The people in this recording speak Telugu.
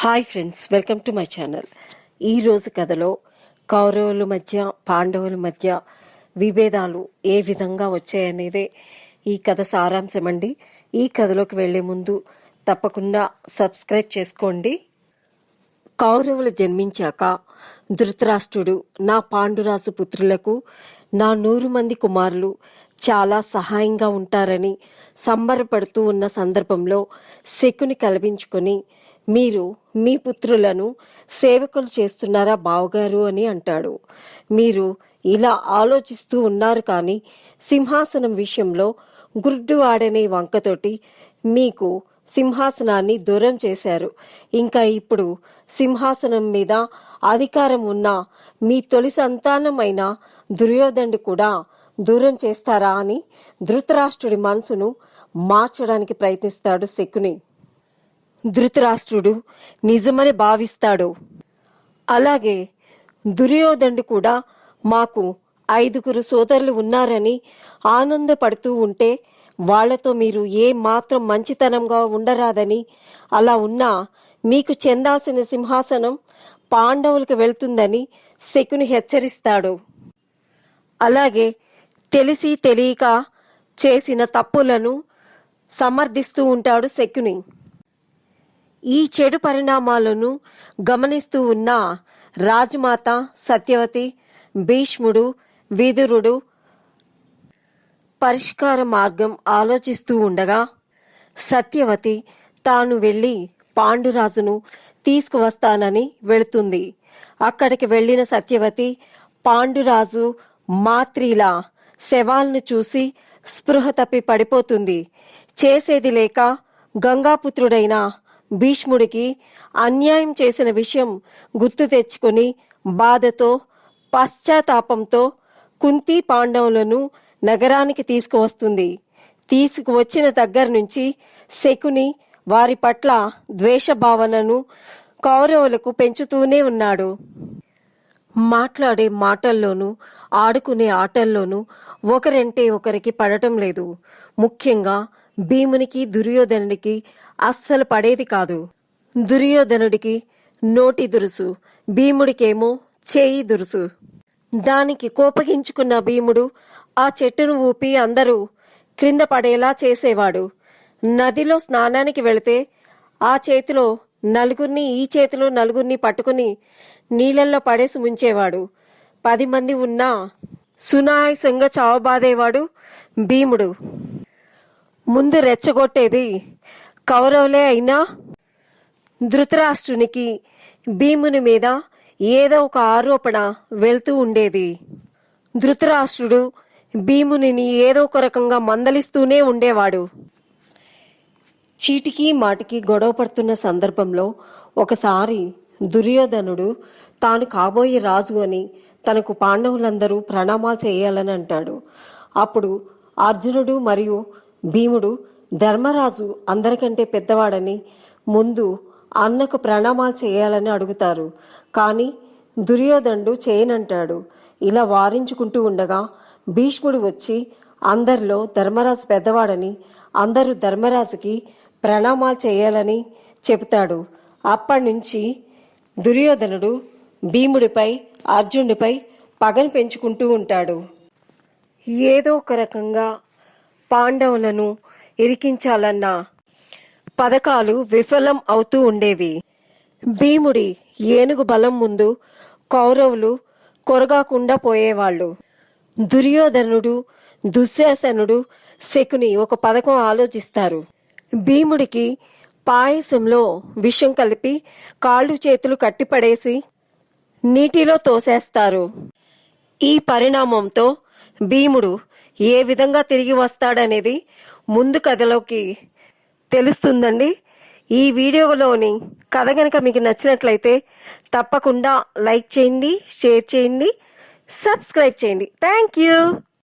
Hi friends welcome to my channel. ఈరోజు కథలో కౌరవుల మధ్య పాండవుల మధ్య విభేదాలు ఏ విధంగా వచ్చాయనేదే ఈ కథ సారాంశం అండి ఈ కథలోకి వెళ్ళే ముందు తప్పకుండా సబ్స్క్రైబ్ చేసుకోండి. కౌరవులు జన్మించాక ధృతరాష్ట్రుడు నా పాండురాజు పుత్రులకు నా నూరు మంది కుమారులు చాలా సహాయంగా ఉంటారని సంబరపడుతూ ఉన్న సందర్భంలో శకుని కల్పించుకొని మీరు మీ పుత్రులను సేవకులు చేస్తున్నారా బావగారు అని అంటాడు. మీరు ఇలా ఆలోచిస్తూ ఉన్నారు కానీ సింహాసనం విషయంలో గుర్డు ఆడనే వంకతోటి మీకు సింహాసనాన్ని దూరం చేశారు. ఇంకా ఇప్పుడు సింహాసనం మీద అధికారం ఉన్న మీ తొలి సంతానమైన దుర్యోధనుడు కూడా దూరం చేస్తారా అని ధృతరాష్ట్రుడి మనసును మార్చడానికి ప్రయత్నిస్తాడు శకుని. ధృతరాష్ట్రుడు నిజమని భావిస్తాడు. అలాగే దుర్యోధనుడు కూడా మాకు ఐదుగురు సోదరులు ఉన్నారని ఆనందపడుతూ ఉంటే వాళ్ళతో మీరు ఏ మాత్రం మంచితనంగా ఉండరాదని అలా ఉన్నా మీకు చెందాల్సిన సింహాసనం పాండవులకు వెళ్తుందని శకుని హెచ్చరిస్తాడు. అలాగే తెలిసి తెలియక చేసిన తప్పులను సమర్థిస్తూ ఉంటాడు శకుని. ఈ చెడు పరిణామాలను గమనిస్తూ ఉన్న రాజమాత సత్యవతి భీష్ముడు విదురుడు పరిష్కార మార్గం ఆలోచిస్తూ ఉండగా సత్యవతి తాను వెళ్ళి పాండురాజును తీసుకువస్తానని వెళుతుంది. అక్కడికి వెళ్ళిన సత్యవతి పాండురాజు మాత్రిల శవాలను చూసి స్పృహ తప్పి పడిపోతుంది. చేసేది లేక గంగాపుత్రుడైన భీష్ముడికి అన్యాయం చేసిన విషయం గుర్తు తెచ్చుకుని బాధతో పశ్చాత్తాపంతో కుంతి పాండవులను నగరానికి తీసుకువస్తుంది. తీసుకువచ్చిన దగ్గర నుంచి శకుని వారి పట్ల ద్వేషభావనను కౌరవులకు పెంచుతూనే ఉన్నాడు. మాట్లాడే మాటల్లోనూ ఆడుకునే ఆటల్లోనూ ఒకరంటే ఒకరికి పడటం లేదు. ముఖ్యంగా భీమునికి దుర్యోధనుడికి అస్సలు పడేది కాదు. దుర్యోధనుడికి నోటి దురుసు భీముడికేమో చేయి దురుసు. దానికి కోపగించుకున్న భీముడు ఆ చెట్టును ఊపి అందరూ క్రింద పడేలా చేసేవాడు. నదిలో స్నానానికి వెళితే ఆ చేతిలో నలుగురిని ఈ చేతిలో నలుగురిని పట్టుకుని నీళ్ళల్లో పడేసి ముంచేవాడు. పది మంది ఉన్నా సునాయసంగా చావబాదేవాడు భీముడు. ముందు రెచ్చగొట్టేది కౌరవులే అయినా ధృతరాష్ట్రునికి భీముని మీద ఏదో ఒక ఆరోపణ వెళ్తూ ఉండేది. ధృతరాష్ట్రుడు భీమునిని ఏదో ఒక రకంగా మందలిస్తూనే ఉండేవాడు. చీటికి మాటికి గొడవ పడుతున్న సందర్భంలో ఒకసారి దుర్యోధనుడు తాను కాబోయే రాజు అని తనకు పాండవులందరూ ప్రణామాలు చేయాలని అంటాడు. అప్పుడు అర్జునుడు మరియు భీముడు ధర్మరాజు అందరికంటే పెద్దవాడని ముందు అన్నకు ప్రణామాలు చేయాలని అడుగుతారు. కానీ దుర్యోధనుడు చేయనంటాడు. ఇలా వారించుకుంటూ ఉండగా భీష్ముడు వచ్చి అందరిలో ధర్మరాజు పెద్దవాడని అందరూ ధర్మరాజుకి ప్రణామాలు చేయాలని చెబుతాడు. అప్పటి నుంచి దుర్యోధనుడు భీముడిపై అర్జునుడిపై పగను పెంచుకుంటూ ఉంటాడు. ఏదో ఒక రకంగా పాండవులను ఇరికించాలన్న పథకాలు విఫలం అవుతూ ఉండేవి. భీముడి ఏనుగు బలం ముందు కౌరవులు కొరగాకుండా పోయేవాళ్ళు. దుర్యోధనుడు దుశ్శాసనుడు శకుని ఒక పథకం ఆలోచిస్తారు. భీముడికి పాయసంలో విషం కలిపి కాళ్ళు చేతులు కట్టిపడేసి నీటిలో తోసేస్తారు. ఈ పరిణామంతో భీముడు ఏ విధంగా తిరిగి వస్తాడనేది ముందు కథలోకి తెలుస్తుందండి. ఈ వీడియోలోని కథ కనుక మీకు నచ్చినట్లయితే తప్పకుండా లైక్ చేయండి షేర్ చేయండి సబ్స్క్రైబ్ చేయండి. Thank you!